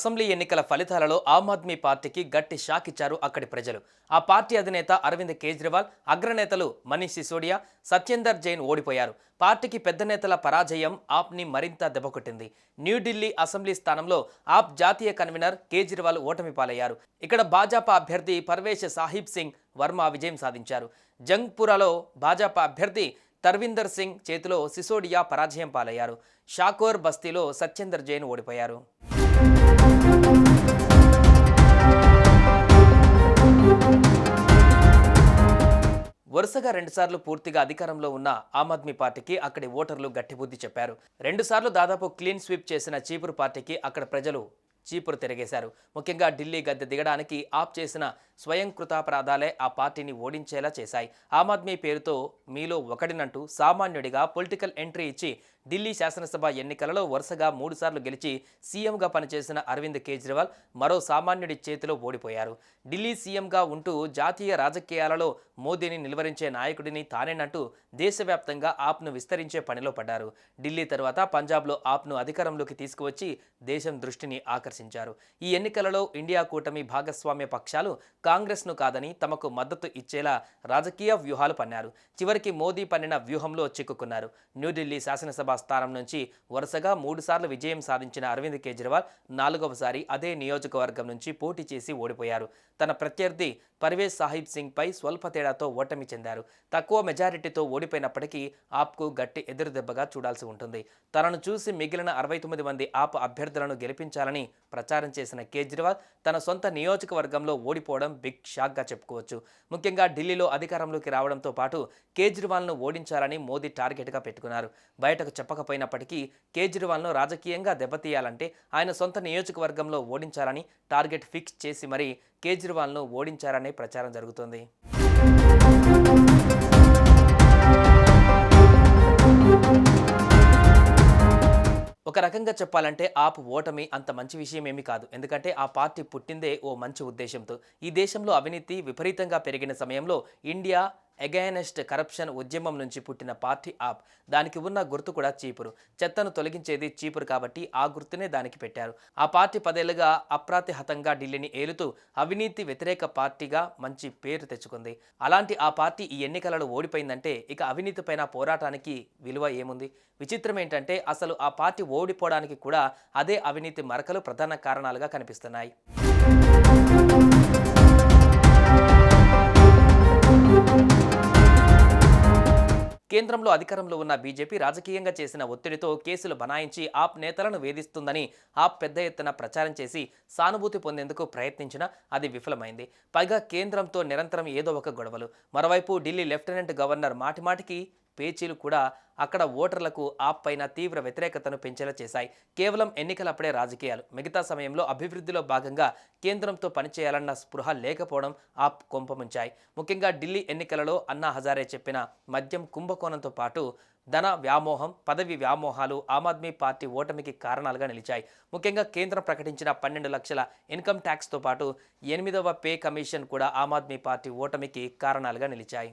Assembly ఎన్నికల ఫలితాలలో ఆమ్ ఆద్మీ పార్టీకి గట్టి షాక్ ఇచ్చారు అక్కడి ప్రజలు. ఆ పార్టీ అధినేత అరవింద్ కేజ్రీవాల్ అగ్రనేతలు మనీష్ సిసోడియా సత్యేందర్ జైన్ ఓడిపోయారు. పార్టీకి పెద్ద నేతల పరాజయం ఆప్ని మరింత దెబ్బకొట్టింది. న్యూఢిల్లీ అసెంబ్లీ స్థానంలో ఆప్ జాతీయ కన్వీనర్ కేజ్రీవాల్ ఓటమి పాలయ్యారు. ఇక్కడ భాజపా అభ్యర్థి పర్వేష్ సాహిబ్ సింగ్ వర్మ విజయం సాధించారు. జంగ్పురాలో భాజపా అభ్యర్థి తర్విందర్ సింగ్ చేతిలో సిసోడియా పరాజయం పాలయ్యారు. షాకోర్ బస్తీలో సత్యేందర్ జైన్ ఓడిపోయారు. వరుసగా రెండుసార్లు పూర్తిగా అధికారంలో ఉన్న ఆమ్ ఆద్మీ పార్టీకి అక్కడి ఓటర్లు గట్టిబుద్ధి చెప్పారు. రెండుసార్లు దాదాపు క్లీన్ స్వీప్ చేసిన చీపురు పార్టీకి అక్కడ ప్రజలు చీపురు తిరగేశారు. ముఖ్యంగా ఢిల్లీ గద్దె దిగడానికి ఆప్ చేసిన స్వయంకృతాపరాధాలే ఆ పార్టీని ఓడించేలా చేశాయి. ఆమ్ ఆద్మీ పేరుతో మీలో ఒకడినంటూ సామాన్యుడిగా పొలిటికల్ ఎంట్రీ ఇచ్చి ఢిల్లీ శాసనసభ ఎన్నికలలో వరుసగా మూడుసార్లు గెలిచి సీఎంగా పనిచేసిన అరవింద్ కేజ్రీవాల్ మరో సామాన్యుడి చేతిలో ఓడిపోయారు. ఢిల్లీ సీఎంగా ఉంటూ జాతీయ రాజకీయాలలో మోదీని నిలువరించే నాయకుడిని తానేనంటూ దేశవ్యాప్తంగా ఆప్ను విస్తరించే పనిలో పడ్డారు. ఢిల్లీ తర్వాత పంజాబ్లో ఆప్ను అధికారంలోకి తీసుకువచ్చి దేశం దృష్టిని ఆకర్షించారు. ఈ ఎన్నికలలో ఇండియా కూటమి భాగస్వామ్య పక్షాలు కాంగ్రెస్ను కాదని తమకు మద్దతు ఇచ్చేలా రాజకీయ వ్యూహాలు పన్నారు. చివరికి మోదీ పన్నిన వ్యూహంలో చిక్కుకున్నారు. న్యూఢిల్లీ శాసనసభ స్థానం నుంచి వరుసగా మూడుసార్లు విజయం సాధించిన అరవింద్ కేజ్రీవాల్ నాలుగవసారి అదే నియోజకవర్గం నుంచి పోటీ చేసి ఓడిపోయారు. తన ప్రత్యర్థి పర్వేజ్ సాహిబ్ సింగ్ పై స్వల్ప తేడాతో ఓటమి చెందారు. తక్కువ మెజారిటీతో ఓడిపోయినప్పటికీ ఆప్కు గట్టి ఎదురుదెబ్బగా చూడాల్సి ఉంటుంది. తనను చూసి మిగిలిన అరవై తొమ్మిది మంది ఆప్ అభ్యర్థులను గెలిపించాలని ప్రచారం చేసిన కేజ్రీవాల్ తన సొంత నియోజకవర్గంలో ఓడిపోవడం బిగ్ షాక్గా చెప్పుకోవచ్చు. ముఖ్యంగా ఢిల్లీలో అధికారంలోకి రావడంతో పాటు కేజ్రీవాల్ను ఓడించాలని మోదీ టార్గెట్గా పెట్టుకున్నారు. బయటకు చెప్పకపోయినప్పటికీ కేజ్రీవాల్ను రాజకీయంగా దెబ్బతీయాలంటే ఆయన సొంత నియోజకవర్గంలో ఓడించాలని టార్గెట్ ఫిక్స్ చేసి మరీ కేజ్రీవాల్ను ఓడించారనే ప్రచారం జరుగుతోంది. ఒక రకంగా చెప్పాలంటే ఆప్ ఓటమి అంత మంచి విషయం ఏమీ కాదు. ఎందుకంటే ఆ పార్టీ పుట్టిందే ఓ మంచి ఉద్దేశంతో. ఈ దేశంలో అవినీతి విపరీతంగా పెరిగిన సమయంలో ఇండియా అగైనెస్ట్ కరప్షన్ ఉద్యమం నుంచి పుట్టిన పార్టీ ఆప్. దానికి ఉన్న గుర్తు కూడా చీపురు. చెత్తను తొలగించేది చీపురు కాబట్టి ఆ గుర్తునే దానికి పెట్టారు. ఆ పార్టీ పదేళ్ళుగా అప్రాతిహతంగా ఢిల్లీని ఏలుతూ అవినీతి వ్యతిరేక పార్టీగా మంచి పేరు తెచ్చుకుంది. అలాంటి ఆ పార్టీ ఈ ఎన్నికలలో ఓడిపోయిందంటే ఇక అవినీతిపైన పోరాటానికి విలువ ఏముంది? విచిత్రం ఏంటంటే అసలు ఆ పార్టీ ఓడిపోవడానికి కూడా అదే అవినీతి మరకలు ప్రధాన కారణాలుగా కనిపిస్తున్నాయి. కేంద్రంలో అధికారంలో ఉన్న బీజేపీ రాజకీయంగా చేసిన ఒత్తిడితో కేసులు బనాయించి ఆప్ నేతలను వేధిస్తుందని ఆప్ పెద్ద ఎత్తున ప్రచారం చేసి సానుభూతి పొందేందుకు ప్రయత్నించినా అది విఫలమైంది. పైగా కేంద్రంతో నిరంతరం ఏదో ఒక గొడవలు. మరోవైపు ఢిల్లీ లెఫ్టినెంట్ గవర్నర్ మాటిమాటికి పేచీలు కూడా అక్కడ ఓటర్లకు ఆప్ పైన తీవ్ర వ్యతిరేకతను పెంచేలా చేశాయి. కేవలం ఎన్నికలప్పుడే రాజకీయాలు. మిగతా సమయంలో అభివృద్ధిలో భాగంగా కేంద్రంతో పనిచేయాలన్న స్పృహ లేకపోవడం ఆప్ కొంపముంచాయి ముఖ్యంగా ఢిల్లీ ఎన్నికలలో అన్నా హజారే చెప్పిన మద్యం కుంభకోణంతో పాటు ధన వ్యామోహం పదవి వ్యామోహాలు ఆమ్ ఆద్మీ పార్టీ ఓటమికి కారణాలుగా నిలిచాయి. ముఖ్యంగా కేంద్రం ప్రకటించిన పన్నెండు లక్షల ఇన్కమ్ ట్యాక్స్తో పాటు ఎనిమిదవ పే కమిషన్ కూడా ఆమ్ ఆద్మీ పార్టీ ఓటమికి కారణాలుగా నిలిచాయి.